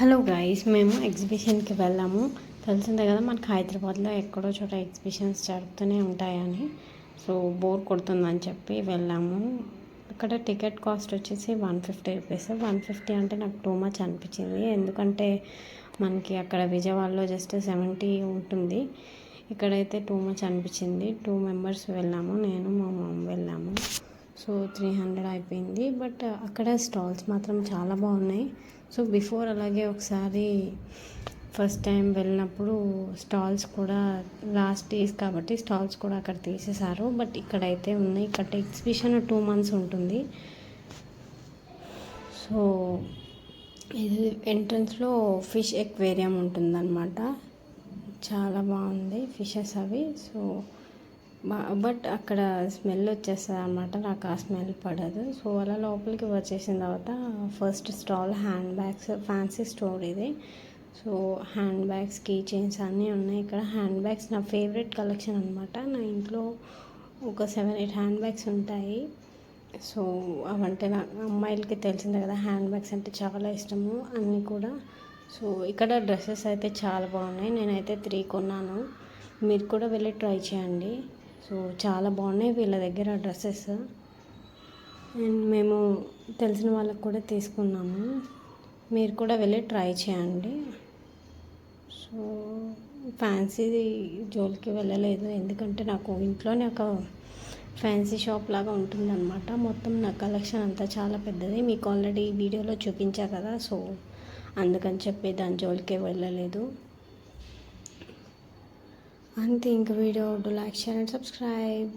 Hello guys మేము ఎగ్జిబిషన్కి వెళ్ళాము. తెలిసిందే కదా మనకి హైదరాబాద్లో ఎక్కడో చోట ఎగ్జిబిషన్స్ జరుగుతూనే ఉంటాయని. సో బోర్ కొడుతుందని చెప్పి వెళ్ళాము. అక్కడ టికెట్ కాస్ట్ వచ్చేసి one fifty rupees. One fifty అంటే నాకు టూ మచ్ అనిపించింది. ఎందుకంటే మనకి అక్కడ విజయవాడలో జస్ట్ సెవెంటీ ఉంటుంది. ఇక్కడైతే టూ మచ్ అనిపించింది. టూ మెంబర్స్ వెళ్ళాము. నేను మా మమ్ వెళ్ళాము. సో త్రీ హండ్రెడ్ అయిపోయింది. బట్ అక్కడ స్టాల్స్ మాత్రం చాలా బాగున్నాయి. సో బిఫోర్ అలాగే ఒకసారి ఫస్ట్ టైం వెళ్ళినప్పుడు స్టాల్స్ కూడా లాస్ట్ డేస్ కాబట్టి స్టాల్స్ కూడా అక్కడ తీసేశారు. బట్ ఇక్కడైతే ఉన్నాయి. ఇక్కడ ఎగ్జిబిషన్ టూ మంత్స్ ఉంటుంది. సో ఇది ఎంట్రన్స్లో ఫిష్ ఎక్వేరియం ఉంటుందన్నమాట. చాలా బాగుంది ఫిషెస్ అవి. సో బట్ అక్కడ స్మెల్ వచ్చేస్తుంది అనమాట నాకు ఆ స్మెల్ పడదు. సో అలా లోపలికి వచ్చేసిన తర్వాత first stall hand bags fancy store ఇది. So hand bags key chains అన్నీ ఉన్నాయి. ఇక్కడ హ్యాండ్ బ్యాగ్స్ నా ఫేవరెట్ కలెక్షన్ అనమాట నా ఇంట్లో ఒక సెవెన్ ఎయిట్ హ్యాండ్ బ్యాగ్స్ ఉంటాయి. సో అవంటే నా అమ్మాయిలకి తెలిసిందే కదా హ్యాండ్ బ్యాగ్స్ అంటే చాలా ఇష్టము. అన్నీ కూడా. సో ఇక్కడ డ్రెస్సెస్ అయితే చాలా బాగున్నాయి. నేనైతే త్రీ కొన్నాను. మీరు కూడా వెళ్ళి ట్రై చేయండి. సో చాలా బాగున్నాయి వీళ్ళ దగ్గర డ్రెస్సెస్. అండ్ మేము తెలిసిన వాళ్ళకి కూడా తీసుకున్నాము. మీరు కూడా వెళ్ళి ట్రై చేయండి. సో ఫ్యాన్సీ జోలికి వెళ్ళలేదు. ఎందుకంటే నాకు ఇంట్లోనే ఒక ఫ్యాన్సీ షాప్ లాగా ఉంటుందన్నమాట. మొత్తం నా కలెక్షన్ అంతా చాలా పెద్దది. మీకు ఆల్రెడీ వీడియోలో చూపించా కదా. సో అందుకని చెప్పి దాని జోలికే వెళ్ళలేదు. I think video do like share and subscribe